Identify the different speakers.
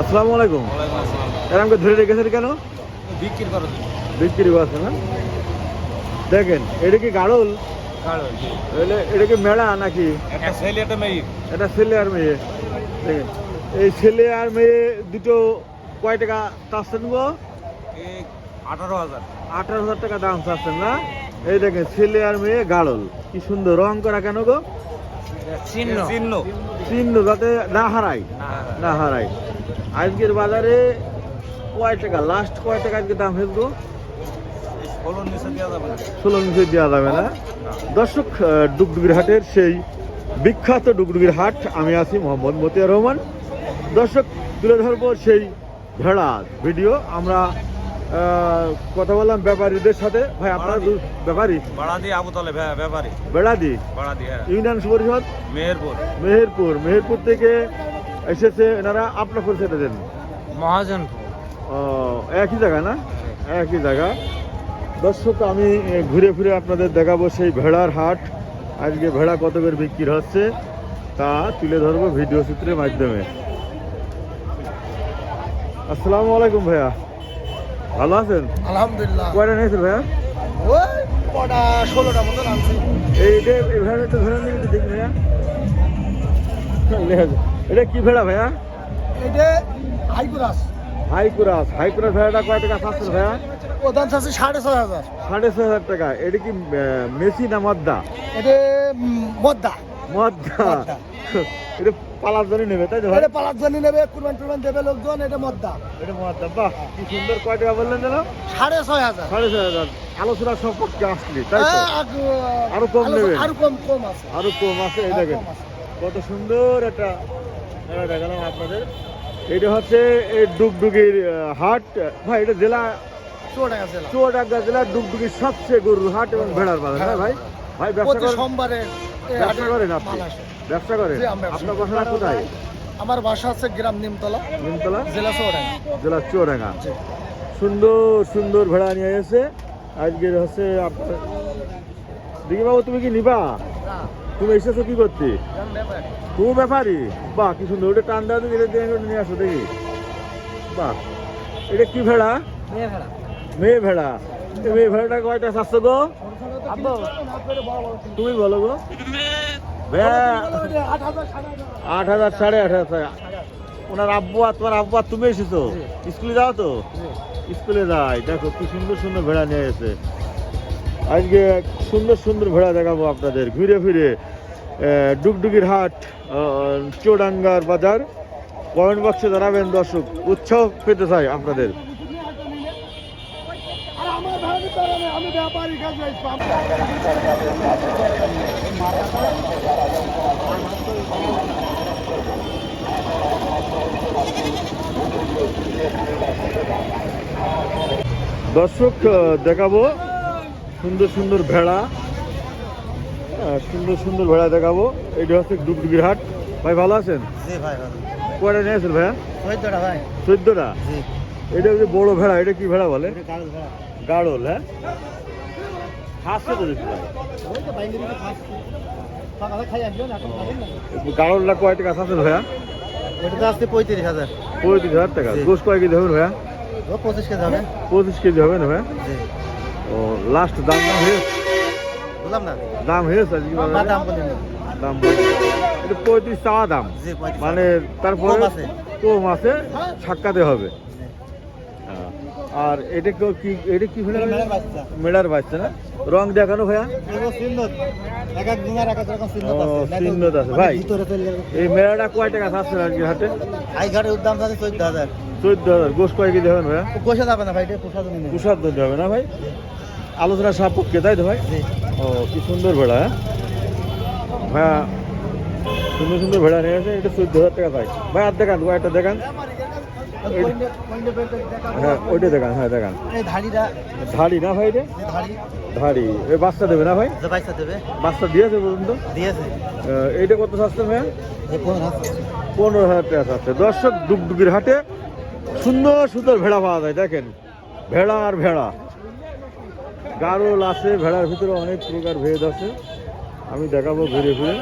Speaker 1: আসসালামু আলাইকুম। এরকম ধরে রেখেছেন কেন?
Speaker 2: বিক্রি করো
Speaker 1: বিক্রি করছে না দেখেন এটা কি গাড়ল? এটা কি মেলা নাকি?
Speaker 2: একটা ছেলে একটা মেয়ে।
Speaker 1: এটা ছেলে আর মেয়ে। দেখেন এই ছেলে আর মেয়ে দুটো কয় টাকা চাচ্ছেন গো?
Speaker 2: আঠারো হাজার।
Speaker 1: আঠারো হাজার টাকা দাম চাচ্ছেন না? এই দেখেন ছেলে আর মেয়ে গাড়ল। কি সুন্দর রং করা কেন গো?
Speaker 2: চিহ্ন। চিহ্ন।
Speaker 1: চিহ্ন যাতে না হারায়। না হারায়। আজকের বাজারে কয় টাকা? লাস্ট কয় টাকা আজকে দাম গো?
Speaker 2: ষোলো নিচে দেওয়া যাবে না।
Speaker 1: দর্শক ডুগডুগির হাটের সেই বিখ্যাত ডুগডুগির হাট আমি আছি মোহাম্মদ মতিয়ার রহমান। দর্শক তুলে ধরবো সেই ভেড়া ভিডিও। আমরা কথা বললাম ব্যাপারীদের সাথে। ভাই আপনারা ব্যাপারী?
Speaker 2: ভাড়া দিয়ে আবু তলে ব্যাপারে?
Speaker 1: বেড়াদি
Speaker 2: ভাড়া দিয়ে হ্যাঁ।
Speaker 1: ইউনিয়ন পরিষদ
Speaker 2: মেহেরপুর।
Speaker 1: মেহেরপুর। মেহেরপুর থেকে এসেছে এনারা আপনার পরিচয়টা দেন।
Speaker 2: মহাজনপুর।
Speaker 1: ও, একই জায়গা না? একই জায়গা। দর্শক আমি ঘুরে ফিরে আপনাদের দেখাবো সেই ভেড়ার হাট। আজকে ভেড়া কত করে বিক্রি হচ্ছে তা তুলে ধরবো ভিডিও চিত্রের মাধ্যমে। আসসালামু আলাইকুম ভাইয়া। ভালো আছেন?
Speaker 3: আলহামদুলিল্লাহ।
Speaker 1: কয়টা নিয়েছেন ভাইয়া?
Speaker 3: কটা ষোলোটা মতো নামছে।
Speaker 1: এই ভেড়াটা ধরে দেখি ভাইয়া। এটা কি ভেড়া ভাইয়া?
Speaker 3: এটা হাইকুরাস।
Speaker 1: হাইকুরাস। হাইকুরাস ভেড়াটা কয় টাকা পাচ্ছেন ভাইয়া?
Speaker 3: ও দাম সাড়ে ছয় হাজার।
Speaker 1: সাড়ে ছয় হাজার টাকা। এটা কি মেসি না মদ্দা?
Speaker 3: এটা মদ্দা।
Speaker 1: মদ্দা। এটা পালার জন্য নেবে তাই তো
Speaker 3: এটা পালার জন্য নেবে কুরবান টুরবান দেবে লোকজন এটা মদ্দা।
Speaker 1: এটা মদ্দা। বাহ কি সুন্দর। কয় টাকা বললেন যেন?
Speaker 3: সাড়ে ছয় হাজার।
Speaker 1: সাড়ে ছয় হাজার। আলোচনা সম্পর্কে আসলি তাই তো?
Speaker 3: হ্যাঁ, আর,
Speaker 1: কম নেবে?
Speaker 3: আরও কম কম আছে।
Speaker 1: আরও কম আছে এই
Speaker 3: হ্যাঁ,
Speaker 1: দেখেন।
Speaker 3: কম আছে।
Speaker 1: কত সুন্দর একটা দেখালাম আপনাদের। এটা হচ্ছে এই ডুগডুগির হাট। ভাই এটা জেলা
Speaker 3: চুয়াডাঙ্গা জেলা।
Speaker 1: চুয়াডাঙ্গা জেলার ডুগডুগির সবচেয়ে গরুর হাট এবং ভেড়ার বাজার হ্যাঁ ভাই? ভাই ব্যবসা করেন?
Speaker 3: সোমবারে
Speaker 1: ব্যবসা করেন আপনি? ব্যবসা করেন? আপনার বাসা কোথায়?
Speaker 3: আমার বাসা আছে গ্রাম নিমতলা।
Speaker 1: নিমতলা?
Speaker 3: জেলা চুয়াডাঙ্গা।
Speaker 1: জেলা চুয়াডাঙ্গা। সুন্দর সুন্দর ভেড়া নিয়ে এসে আজকের হচ্ছে আপনার দেখি বাবু তুমি কি নিবা? তুমি এসেছ কি করতে? তুমি ব্যাপারই বাহ কি সুন্দর। ওটা টান দাও দিলে নিয়ে আসো দেখি। বাহ এটা কি ভেড়া? মেয়ে ভেড়া। মেয়ে ভেড়াটা কয়টা? চারশো গো? তুমি বলো গো।
Speaker 3: আট হাজার সাড়ে আট হাজার।
Speaker 1: ওনার আব্বু আর তোমার আব্বু আর তুমি এসেছ? স্কুলে যাও তো? স্কুলে যাই। দেখো কি সুন্দর সুন্দর ভেড়া নিয়ে এসে আজকে সুন্দর সুন্দর ভেড়া দেখাবো আপনাদের। ঘুরে ফিরে ডুগডুগির হাট আহ, চুয়াডাঙ্গার বাজার। কমেন্ট বক্সে জানাবেন দর্শক উৎসাহ পেতে চাই আপনাদের। দর্শক দেখাবো সুন্দর সুন্দর ভেড়া। আহ, সুন্দর সুন্দর ভেড়া দেখাবো। এইটা হচ্ছে ডুগডুগির হাট। ভাই ভালো আছেন? কয়টা নিয়েছেন ভাইয়া?
Speaker 3: চোদ্দটা ভাই।
Speaker 1: চোদ্দটা? এটা যে বড় ভেড়া এটা কি ভেড়া বলে?
Speaker 3: এটা
Speaker 1: গাড়ল হ্যাঁ? খাসছে তো দেখছি ভাই।
Speaker 3: ওই তো বাইরে দিকে খাচ্ছি সকালে খাই আসবেন এখন খাবেন না
Speaker 1: গাড়লটা কয় টাকা আছে ভাইয়া?
Speaker 3: তো আসছে পঁয়ত্রিশ হাজার।
Speaker 1: পঁয়ত্রিশ হাজার টাকা। গোস কয় কেজি হবে ভাইয়া?
Speaker 3: পঁচিশ কেজি হবে।
Speaker 1: পঁচিশ কেজি হবে না ভাইয়া? ও লাস্ট দাম দাম হয়েছে?
Speaker 3: বললাম না।
Speaker 1: দাম হয়েছে আজকে?
Speaker 3: দাম বলিনি
Speaker 1: দাম এটা পঁয়ত্রিশ চাওয়া দাম। মানে তারপরে
Speaker 3: কম আছে।
Speaker 1: কম আছে সাক্ষাতে হবে। হ্যাঁ। আর এটা কেউ- কি এটা কি ভেড়া
Speaker 3: মেলার বাচ্চা।
Speaker 1: না? রং দেখানো ভাইয়া?
Speaker 3: সুন্দর আছে। মানে
Speaker 1: ভাই। এই মেলাটা কয় টাকা থাকছে আজকে হাটে?
Speaker 3: আই ঘাটের উদ্যাম আছে চোদ্দ হাজার।
Speaker 1: চোদ্দ হাজার। গোস কয় কেজি হবে না ভাইয়া?
Speaker 3: পোষা যাবে না ভাই পোষা
Speaker 1: দিতে হবে না ভাই? আলোচনা সাপেক্ষে তাই তো ভাই? ও কি সুন্দর ভেড়া হ্যাঁ? সুন্দর সুন্দর ভেড়া নিয়ে আসে এটা চোদ্দ হাজার টাকা পাই ভাই আর দেখান একটা দেখান। হ্যাঁ ওইটা দেখান হ্যাঁ দেখান। ধাড়ি না ভাই এটা?
Speaker 3: ধাড়ি।
Speaker 1: এই বাচ্চা দেবে না ভাই? বাচ্চা দিয়েছে পর্যন্ত?
Speaker 3: দিয়েছে।
Speaker 1: এইটা কত শাস্তি
Speaker 3: হাজার
Speaker 1: পনেরো হাজার টাকা শাস্তি দর্শক ডুগডুগির হাটে সুন্দর সুন্দর ভেড়া পাওয়া যায় দেখেন। ভেড়া আর ভেড়া। গারল আছে ভেড়ার ভিতরে অনেক প্রকার ভেদ আছে। আমি দেখাবো ঘুরে ফিরে।